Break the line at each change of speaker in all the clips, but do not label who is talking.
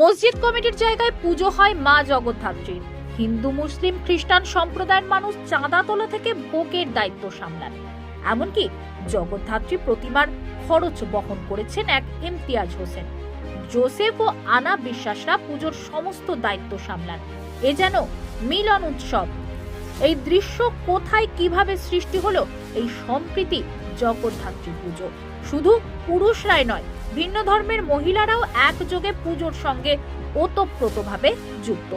মসজিদ কমিটির জায়গায় পুজো হয় মা জগদ্ধাত্রীর। হিন্দু, মুসলিম, খ্রিস্টান সম্প্রদায়ের মানুষ চাঁদা তোলা থেকে ভোগের দায়িত্ব সামলান। এমনকি জগদ্ধাত্রী প্রতিমার খরচ বহন করেছেন এক ইমতিয়াজ হোসেন। জোসেফ ও আনা বিশ্বাসরা পুজোর সমস্ত দায়িত্ব সামলান। এ যেন মিলন উৎসব। এই দৃশ্য কোথায় কীভাবে সৃষ্টি হলো, এই সম্প্রীতি জগদ্ধাত্রী পুজো। শুধু পুরুষরাই নয় ভিন্ন ধর্মের মহিলারাও একযোগে পুজোর সঙ্গে ওতপ্রোতভাবে যুক্ত।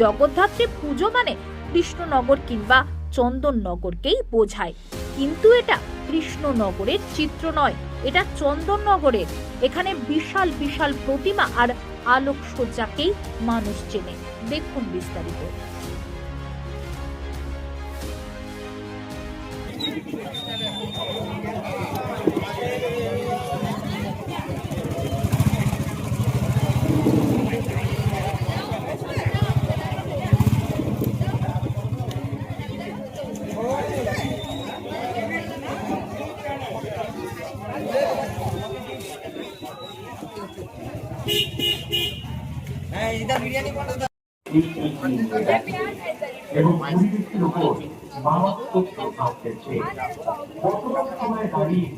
জগদ্ধাত্রী পুজো মানে কৃষ্ণনগর কিংবা চন্দননগরকেই বোঝায়। কিন্তু এটা কৃষ্ণনগরের চিত্র নয়, এটা চন্দননগরের। এখানে বিশাল বিশাল প্রতিমা আর আলোকসজ্জাকেই মানুষ চেনে। দেখুন বিস্তারিত।
এবং পরিবেশের উপর মারাত্মক প্রভাব ফেলছে বর্তমান সময়ে দাঁড়িয়ে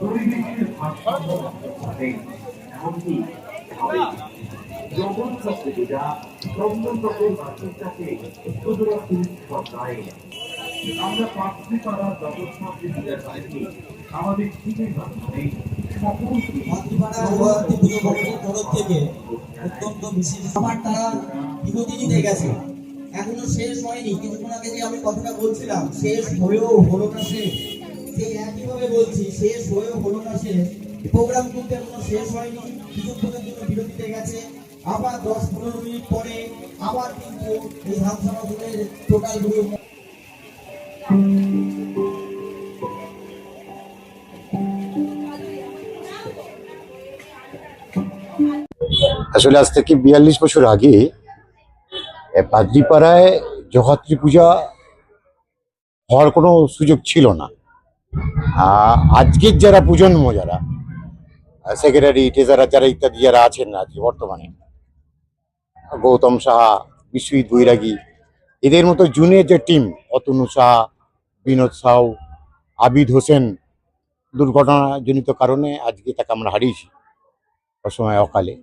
পরিবেশের ভারসাম্য এমনকি শুধুমাত্র উৎসব নয় আমরা পাত্রী পাড়া জগৎ পূজার বাইরে আমাদের
বিরতি দিতে গেছে। এখনও শেষ হয়নি আমি কথাটা বলছিলাম, শেষ হয়েও একইভাবে বলছি, শেষ হয়েও প্রোগ্রাম কিন্তু এখনও শেষ হয়নি, কিছুক্ষণের জন্য বিরতিতে গেছে। আবার দশ পনেরো মিনিট পরে আবার কিন্তু এই ধামসামা টোটালগুলো
আসলে আজ থেকে বিয়াল্লিশ বছর আগে পাদ্রিপাড়ায় জগাত্রী পূজা হওয়ার কোনো সুযোগ ছিল না। আজকের যারা প্রজন্ম যারা সেক্রেটারি ট্রেজারার যারা ইত্যাদি যারা আছেন আজকে বর্তমানে, গৌতম সাহা, বিশ্বজিৎ বৈরাগী, এদের মতো জুনের যে টিম অতনু সাহা বিনোদ সাউ আবিদ হোসেন দুর্ঘটনাজনিত কারণে আজকে তাকে আমরা হারিয়েছি অসময় অকালে।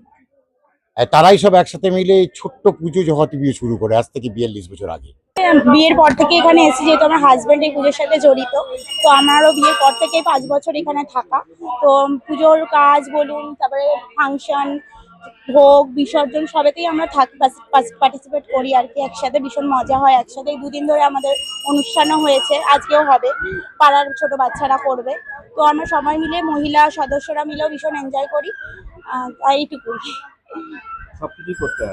তারাই সব একসাথে মিলে ছোট্ট পুজো জগতে বিয়ে শুরু করে, আজ থেকে বিয়াল্লিশ বছর আগে।
বিয়ের পর থেকে এখানে এসেছি, যেহেতু আমার হাজব্যান্ড এই পুজোর সাথে জড়িত, তো আমারও বিয়ের পর থেকেই পাঁচ বছর এখানে থাকা। তো পুজোর কাজ বলুন, তারপরে ফাংশন ভোগ বিসর্জন সবেতেই আমরা থাকি পার্টিসিপেট করি আর কি একসাথে ভীষণ মজা হয় একসাথে এই দুদিন ধরে আমাদের অনুষ্ঠানও হয়েছে আজকেও হবে পাড়ার ছোট বাচ্চারা করবে তো আমরা সবাই মিলে মহিলা সদস্যরা মিলেও ভীষণ এনজয় করি এইটুকুই।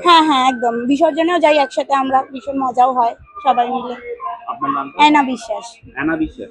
হয়?
হ্যাঁ একদম বিসর্জনেও যাই একসাথে আমরা ভীষণ মজাও হয় সবাই মিলে। অ্যানা বিশ্বাস।
অ্যানা বিশ্বাস।